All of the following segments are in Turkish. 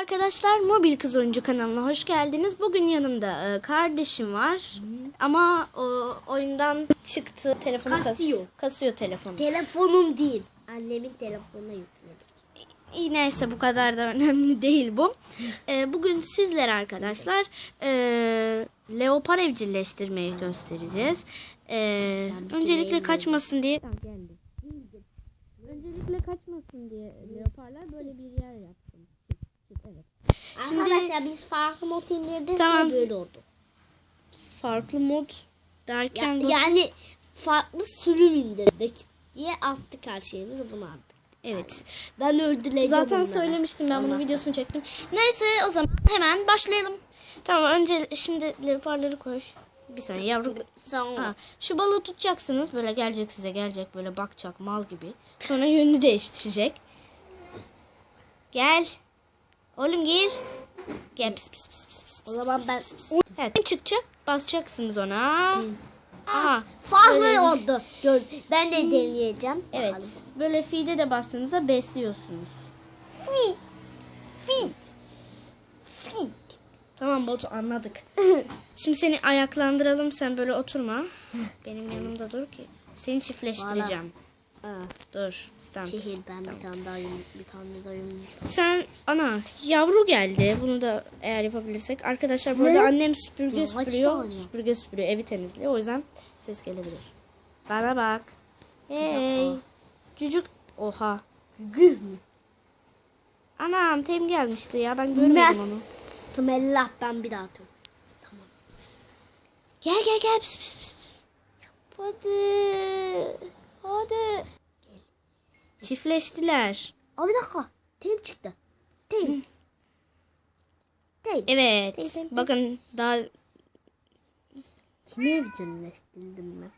arkadaşlar, Mobil Kız Oyuncu kanalına hoş geldiniz. Bugün yanımda e, kardeşim var. Ama o oyundan çıktı, telefonu kas- Kasıyor. kasıyor telefonu. Telefonum değil. Annemin telefonuna yükledik. İyi neyse bu kadar da önemli değil bu. E, bugün sizlere arkadaşlar e, leopar evcilleştirmeyi göstereceğiz. E, öncelikle kaçmasın diye... Öncelikle kaçmasın diye leoparlar böyle bir yer yaptım. Şimdi- Arkadaşlar biz farklı mod indirdik Tamam. böyle oldu. Farklı mod derken Ya- yani farklı sürüm indirdik diye attık her şeyimizi bunu attık. evet. Ben öldüreceğim Zaten onları. söylemiştim ben bunun Ondan videosunu çektim. Neyse o zaman hemen başlayalım. Tamam önce şimdi leoparları koy. Bir saniye yavru. Sonra Ha, şu balığı tutacaksınız böyle gelecek size gelecek böyle bakacak mal gibi. Sonra yönünü değiştirecek. Gel. Oğlum gel. Gel pis pis pis pis pis. O zaman ben-. Evet, çıkacak? Basacaksınız ona. Aha. farklı Böyle- oldu. Gör, ben de deneyeceğim. Evet. Böyle feed'e de bastığınızda besliyorsunuz. Feed. Feed. Feed. Tamam Batu anladık. Şimdi seni ayaklandıralım sen böyle oturma. Benim yanımda dur ki. Seni çiftleştireceğim. Ha, Dur stand. Çehil ben bir tane daha yum, bir tane daha yum. Sen ana yavru geldi. Bunu da eğer yapabilirsek. Arkadaşlar burada Ne? annem süpürge Yavaş süpürüyor. Süpürge süpürüyor. Evi temizliyor. O yüzden ses gelebilir. Bana bak. Hey. Cücük. Oha. Güh mü? Anam tem gelmişti ya. Ben görmedim onu. Bismillah ben bir daha atıyorum. Tamam. Gel gel gel. Pis, pis, pis. Hadi. Çiftleştiler. Aa bir dakika. Tem çıktı. Tem. Tem. Evet. Tem, tem. Bakın daha Kimi evcilleştirdim ben?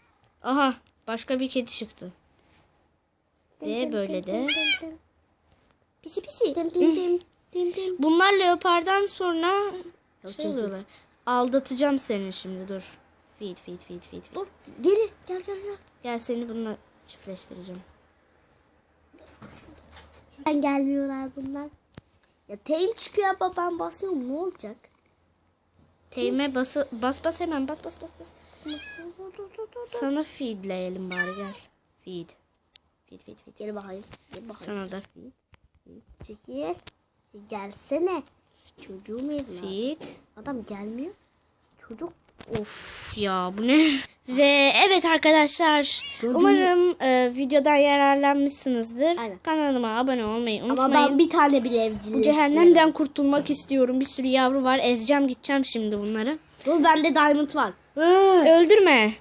aha başka bir kedi çıktı. Ve böyle de. Pisi pisi. Tem tem tem. Tem tem. Bunlar leopardan sonra şey oluyorlar. Aldatacağım seni şimdi dur. Feed feed feed feed. Dur. Geri. Gel gel gel. Gel seni bununla çiftleştireceğim. Ben gelmiyorlar bunlar. Ya tem çıkıyor ama ben basıyorum ne olacak? Teyme bası, bas bas hemen bas bas bas bas. Sana feedleyelim bari gel. Feed. Feed feed feed. Geri bakayım. Geri bakayım. Sana da feed. Çekil. Gelsene. Çocuğum evladım. Feed. Adam gelmiyor. Çocuk. Of ya bu ne? Ve evet arkadaşlar. Gördüğünüz- Umarım e, videodan yararlanmışsınızdır. Aynen. Kanalıma abone olmayı Ama unutmayın. ben bir tane bile Bu evcilleştiriyorum. cehennemden kurtulmak istiyorum. Bir sürü yavru var. Ezeceğim gideceğim şimdi bunları. Dur bende diamond var. Öldürme.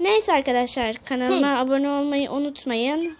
Neyse arkadaşlar kanalıma abone olmayı unutmayın.